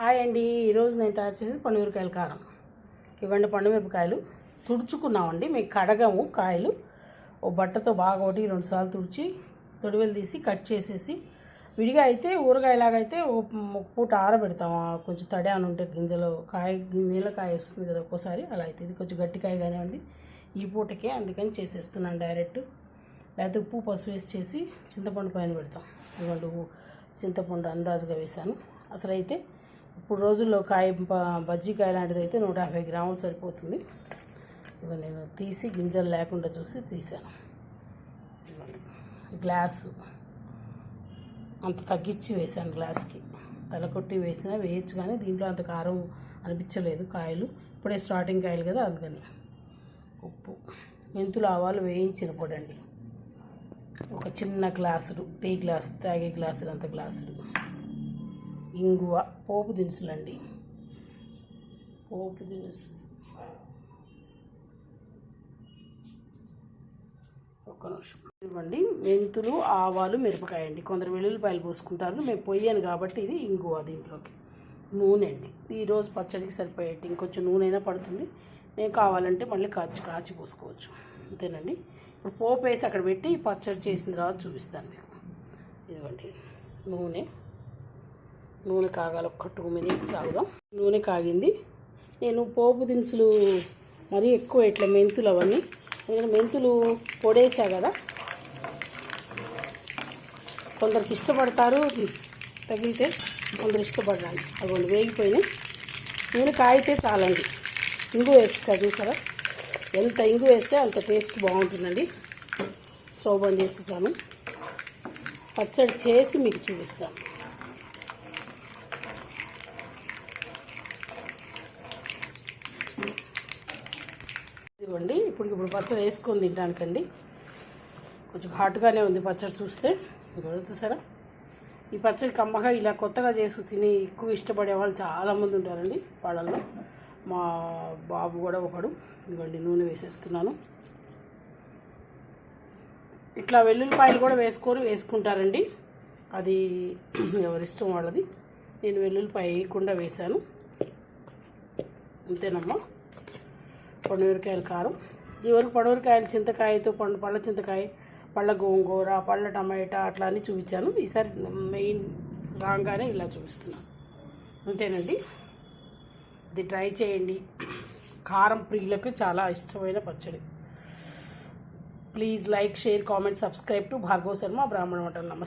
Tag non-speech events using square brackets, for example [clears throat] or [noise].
Hi అండి. ఈరోజు నేను తయారు చేసి పండుమిరపకాయల కారం. ఇవ్వండి పండుమిరపకాయలు తుడుచుకున్నామండి. మీకు కడగము కాయలు. ఓ బట్టతో బాగా ఒకటి రెండు సార్లు తుడిచి తొడివెలు తీసి కట్ చేసేసి విడిగా అయితే ఊరగాయలాగా అయితే ఒక పూట ఆరబెడతాం. కొంచెం తడి అని ఉంటే గింజలు కాయ నీళ్ళ కాయ వస్తుంది కదా ఒక్కోసారి అలా అయితే ఇది కొంచెం గట్టి కానీ ఉంది ఈ పూటకే అందుకని చేసేస్తున్నాను డైరెక్ట్. లేకపోతే ఉప్పు పసుపు వేసి చేసి చింతపండు పైన పెడతాం. ఇవ్వండి చింతపండు అందాజుగా వేసాను అసలు అయితే ఇప్పుడు రోజుల్లో కాయ బ- బజ్జీ కాయ లాంటిది అయితే నూట యాభై గ్రాములు సరిపోతుంది. ఇక నేను తీసి గింజలు లేకుండా చూసి తీసాను గ్లాసు. అంత తగ్గించి వేసాను గ్లాస్కి. తలకొట్టి వేసినా వేయచ్చు కానీ దీంట్లో అంత కారం అనిపించలేదు కాయలు. ఇప్పుడే స్టార్టింగ్ కాయలు కదా అందుకని. ఉప్పు. మెంతులు ఆవాలు వేయించిన పొడండి. ఒక చిన్న గ్లాసులు టీ గ్లాస్ తాగే గ్లాసులు అంత గ్లాసులు ఇంగువ పోపు దినుసులండి. పోపు దినుసు. ఒక్క నిమిషం. ఇవ్వండి. మెంతులు ఆవాలు మిరపకాయ అండి కొందరు వెల్లుల్లిపాయలు పోసుకుంటారు. మేము పొయ్యాను కాబట్టి ఇది ఇంగువ దీంట్లోకి. నూనె అండి. ఈరోజు పచ్చడికి సరిపోయేటి ఇంకొంచెం నూనె అయినా పడుతుంది. నేను కావాలంటే మళ్ళీ కాచి కాచి పోసుకోవచ్చు. అంతేనండి. ఇప్పుడు పోపు వేసి అక్కడ పెట్టి పచ్చడి చేసిన తర్వాత చూపిస్తాను మీకు. ఇదిగోండి. నూనె. నూనె కాగాలి ఒక టూ మినిట్స్ ఆగుదాం. నూనె కాగింది. నేను పోపు దినుసులు మరీ ఎక్కువ ఇట్లా మెంతులు అవన్నీ. నేను మెంతులు పొడేసా కదా. కొందరికి ఇష్టపడతారు తగిలితే కొందరు ఇష్టపడడానికి అవి వేగిపోయినాయి. నూనె కాగితే చాలండి. ఇంగు వేస్తా చూసారా? ఎంత ఇంగు వేస్తే అంత టేస్ట్ బాగుంటుందండి. స్టవ్ బంద్ చేసేసాను. పచ్చడి చేసి మీకు చూపిస్తాను. ఇదిగోండి ఇప్పుడు ఇప్పుడు పచ్చడి వేసుకొని తినడానికండి. కొంచెం హాట్గానే ఉంది పచ్చడి చూస్తే. ఇదిగో చూసారా? ఈ పచ్చడి కమ్మగా ఇలా కొత్తగా చేసి తిని ఎక్కువ ఇష్టపడే వాళ్ళు చాలామంది ఉంటారండి వాళ్ళల్లో. మా బాబు కూడా ఒకడు. ఇదిగోండి నూనె వేసేస్తున్నాను. ఇట్లా వెల్లుల్లిపాయలు కూడా వేసుకొని వేసుకుంటారండి. అది [clears throat] ఎవరిష్టం వాళ్ళది. నేను వెల్లుల్లిపాయ వేయకుండా వేశాను. అంతేనమ్మా. పండుమిరకాయల కారం. ఇవరకు పండుమిరకాయలు చింతకాయతో పండు పళ్ళ చింతకాయ పళ్ళ గోంగూర పళ్ళ టమాటా అట్లా అని చూపించాను. ఈసారి మెయిన్ రాగానే ఇలా చూపిస్తున్నాను అంతేనండి. ఇది ట్రై చేయండి. కారం ప్రియులకు చాలా ఇష్టమైన పచ్చడి. Please like share comment subscribe to Bhargava Sharma Brahmana Vantalu. నమస్తే.